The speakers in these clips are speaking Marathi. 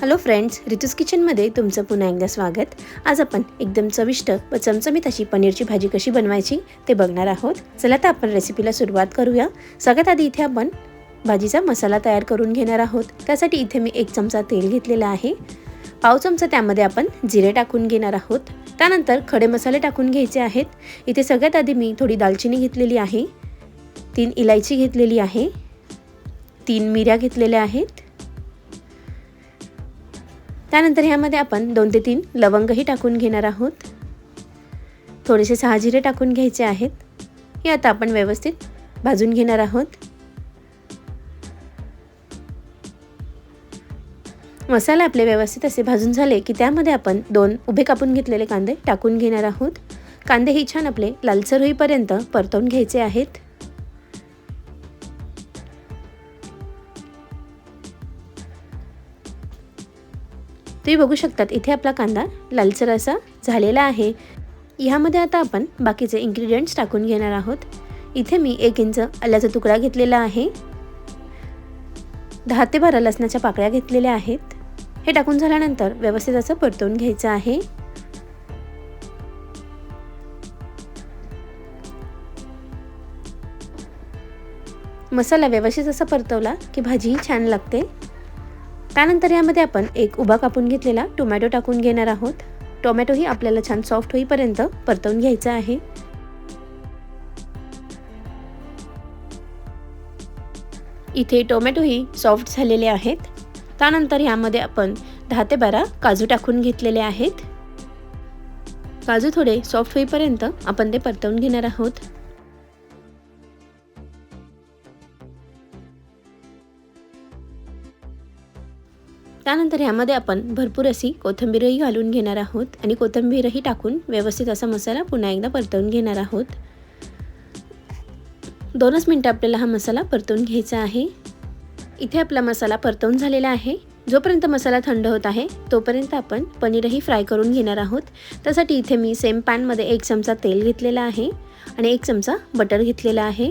हॅलो फ्रेंड्स रितूस किचनमध्ये तुमचं पुन्हा एकदा स्वागत. आज आपण एकदम चविष्ट व चमचमीत अशी पनीरची भाजी कशी बनवायची ते बघणार आहोत. चला तर आपण रेसिपीला सुरुवात करूया. सगळ्यात आधी इथे आपण भाजीचा मसाला तयार करून घेणार आहोत. त्यासाठी इथे मी एक चमचा तेल घेतलेला आहे. पाव चमचा त्यामध्ये आपण जिरे टाकून घेणार आहोत. त्यानंतर खडे मसाले टाकून घ्यायचे आहेत. इथे सगळ्यात आधी मी थोडी दालचिनी घेतलेली आहे. तीन इलायची घेतलेली आहे. तीन मिऱ्या घेतलेल्या आहेत. त्यानंतर ह्यामध्ये आपण दोन ते तीन लवंगही टाकून घेणार आहोत. थोडेसे सहा जिरे टाकून घ्यायचे आहेत. हे आता आपण व्यवस्थित भाजून घेणार आहोत. मसाले आपले व्यवस्थित असे भाजून झाले की त्यामध्ये आपण दोन उभे कापून घेतलेले कांदे टाकून घेणार आहोत. कांदे ही छान आपले लालसर होईपर्यंत परतवून घ्यायचे आहेत. तुम्ही बघू शकतात इथे आपला कांदा लालसर असा झालेला आहे. ह्यामध्ये आता आपण बाकीचे इन्ग्रेडियंट्स टाकून घेणार आहोत. इथे मी एक इंच आल्याचा तुकडा घेतलेला आहे. दहा ते बारा लसणाच्या पाकळ्या घेतलेल्या आहेत. हे टाकून झाल्यानंतर व्यवस्थित असं परतवून घ्यायचं आहे. मसाला व्यवस्थित असा परतवला की भाजीही छान लागते. त्यानंतर यामध्ये आपण एक उभा कापून घेतलेला टोमॅटो टाकून घेणार आहोत. टोमॅटोही आपल्याला छान सॉफ्ट होईपर्यंत परतवून घ्यायचा आहे. इथे टोमॅटोही सॉफ्ट झालेले आहेत. त्यानंतर यामध्ये आपण दहा ते बारा काजू टाकून घेतलेले आहेत. काजू थोडे सॉफ्ट होईपर्यंत आपण ते परतवून घेणार आहोत. त्यानंतर ह्यामध्ये आपण भरपूर अशी कोथिंबीरही घालून घेणार आहोत आणि कोथिंबीरही टाकून व्यवस्थित असा मसाला पुन्हा एकदा परतवून घेणार आहोत. दोनच मिनटं आपल्याला हा मसाला परतवून घ्यायचा आहे. इथे आपला मसाला परतवून झालेला आहे. जोपर्यंत मसाला थंड होत आहे तोपर्यंत आपण पनीरही फ्राय करून घेणार आहोत. त्यासाठी इथे मी सेम पॅनमध्ये एक चमचा तेल घेतलेला आहे आणि एक चमचा बटर घेतलेला आहे.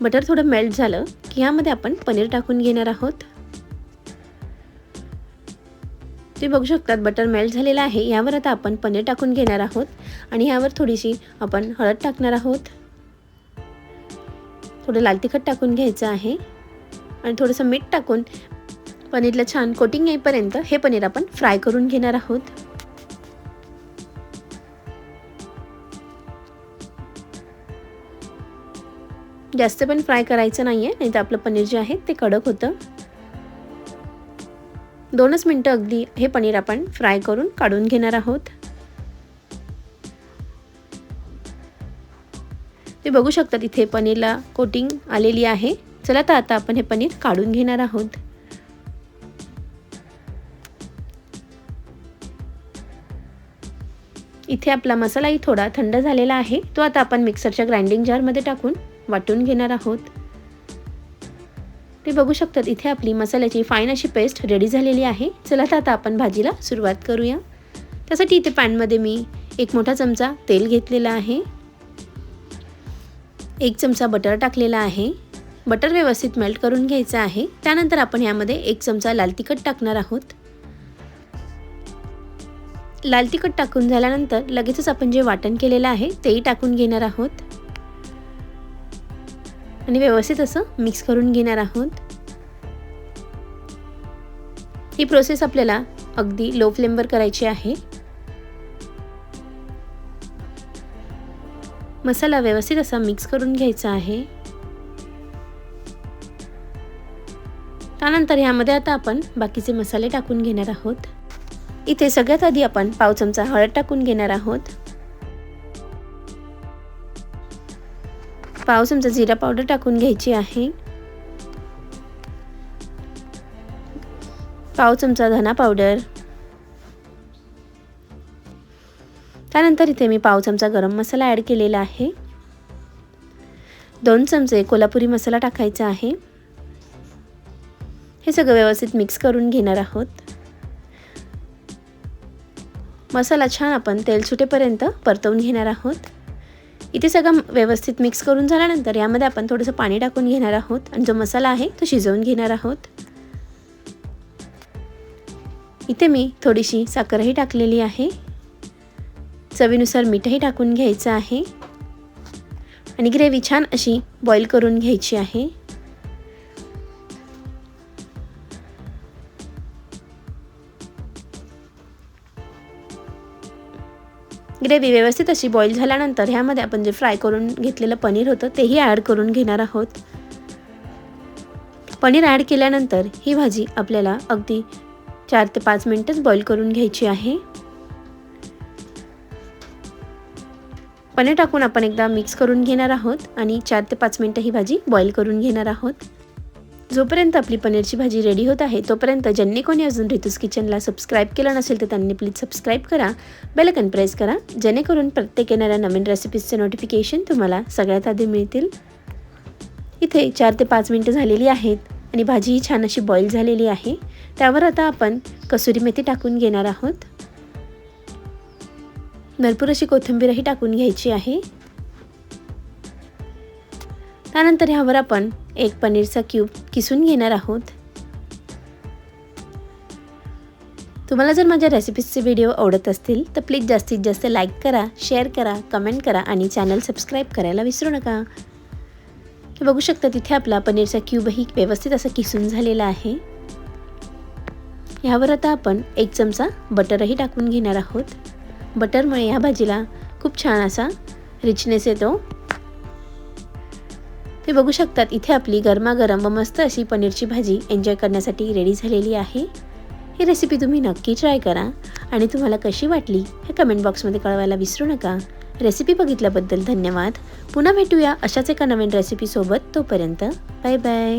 बटर थोडं मेल्ट झालं की ह्यामध्ये आपण पनीर टाकून घेणार आहोत. तुम्ही बघू शकतात बटर मेल्ट झालेलं आहे. यावर आता आपण पनीर टाकून घेणार आहोत. आणि यावर थोडीशी आपण हळद टाकणार आहोत. थोडं लाल तिखट टाकून घ्यायचं आहे. आणि थोडंसं मीठ टाकून पनीरला छान कोटिंग येईपर्यंत हे पनीर आपण फ्राय करून घेणार आहोत. जास्त पण फ्राय करायचं नाही आहे नाही तर आपलं पनीर जे आहे ते कडक होतं. दोनच मिनटं अगदी हे पनीर आपण फ्राय करून काढून घेणार आहोत. ते बघू शकता इथे पनीरला कोटिंग आलेली आहे. चला तर आता आपण हे पनीर काढून घेणार आहोत. इथे आपला मसालाही थोडा थंड झालेला आहे. तो आता आपण मिक्सरच्या ग्राइंडिंग जारमध्ये टाकून वाटून घेणार आहोत. ते बघू शकतात. इथे आपली मसाल्याची फाईन अशी पेस्ट रेडी झालेली आहे. चला तर आता आपण भाजीला सुरुवात करूया. त्यासाठी इथे पॅनमध्ये मी एक मोठा चमचा तेल घेतलेला आहे. एक चमचा बटर टाकलेला आहे. बटर व्यवस्थित मेल्ट करून घ्यायचं आहे. त्यानंतर आपण यामध्ये एक चमचा लाल तिखट टाकणार आहोत. लाल तिखट टाकून झाल्यानंतर लगेचच आपण जे वाटण केलेलं आहे तेही टाकून घेणार आहोत. आणि व्यवस्थित असं मिक्स करून घेणार आहोत. ही प्रोसेस आपल्याला अगदी लो फ्लेमवर करायची आहे. मसाला व्यवस्थित असा मिक्स करून घ्यायचा आहे. त्यानंतर ह्यामध्ये आता आपण बाकीचे मसाले टाकून घेणार आहोत. इथे सगळ्यात आधी आपण पाव चमचा हळद टाकून घेणार आहोत. पाव चमचा जिरा पावडर टाकून घ्यायची आहे. पाव चमचा धना पावडर. त्यानंतर इथे मी पाव चमचा गरम मसाला ॲड केलेला आहे. दोन चमचे कोल्हापुरी मसाला टाकायचा आहे. हे सगळं व्यवस्थित मिक्स करून घेणार आहोत. मसाला छान आपण तेल सुटेपर्यंत परतवून घेणार आहोत. इथे सगळं व्यवस्थित मिक्स करून झाल्यानंतर यामध्ये आपण थोडंसं पाणी टाकून घेणार आहोत आणि जो मसाला आहे तो शिजवून घेणार आहोत. इथे मी थोडीशी साखरही टाकलेली आहे. चवीनुसार मीठही टाकून घ्यायचं आहे. आणि ग्रेव्ही छान अशी बॉईल करून घ्यायची आहे. ग्रेव्ही व्यवस्थित अशी बॉईल झाल्यानंतर ह्यामध्ये आपण जे फ्राय करून घेतलेलं पनीर होतं तेही ॲड करून घेणार आहोत. पनीर ॲड केल्यानंतर ही भाजी आपल्याला अगदी चार ते पाच मिनटंच बॉईल करून घ्यायची आहे. पनीर टाकून आपण एकदा मिक्स करून घेणार आहोत आणि चार ते पाच मिनटं ही भाजी बॉईल करून घेणार आहोत. जोपर्यंत आपली पनीरची भाजी रेडी होत आहे तोपर्यंत ज्यांनी कोणी अजून रितूस किचनला सबस्क्राईब केलं नसेल तर त्यांनी प्लीज सबस्क्राईब करा. बेलकन प्रेस करा जेणेकरून प्रत्येक येणाऱ्या नवीन रेसिपीजचे नोटिफिकेशन तुम्हाला सगळ्यात आधी मिळतील. इथे चार ते पाच मिनटं झालेली आहेत आणि भाजीही छान अशी बॉईल झालेली आहे. त्यावर आता आपण कसुरी मेथी टाकून घेणार आहोत. भरपूर अशी कोथिंबीरही टाकून घ्यायची आहे. त्यानंतर ह्यावर आपण एक पनीरचा क्यूब किसून घेणार आहोत. तुम्हाला जर माझ्या रेसिपीजचे व्हिडिओ आवडत असतील तर प्लीज जास्तीत जास्त लाईक करा शेअर करा कमेंट करा आणि चॅनल सबस्क्राईब करायला विसरू नका. बघू शकता तिथे आपला पनीरचा क्यूबही व्यवस्थित असा किसून झालेला आहे. ह्यावर आता आपण एक चमचा बटरही टाकून घेणार आहोत. बटरमुळे ह्या भाजीला खूप छान असा रिचनेस येतो. ते बघू शकतात इथे आपली गरमागरम व मस्त अशी पनीरची भाजी एन्जॉय करण्यासाठी रेडी झालेली आहे. ही रेसिपी तुम्ही नक्की ट्राय करा. आणि तुम्हाला कशी वाटली हे कमेंट बॉक्समध्ये कळवायला विसरू नका. रेसिपी बघितल्याबद्दल धन्यवाद. पुन्हा भेटूया अशाच एका नवीन रेसिपीसोबत तोपर्यंत बाय बाय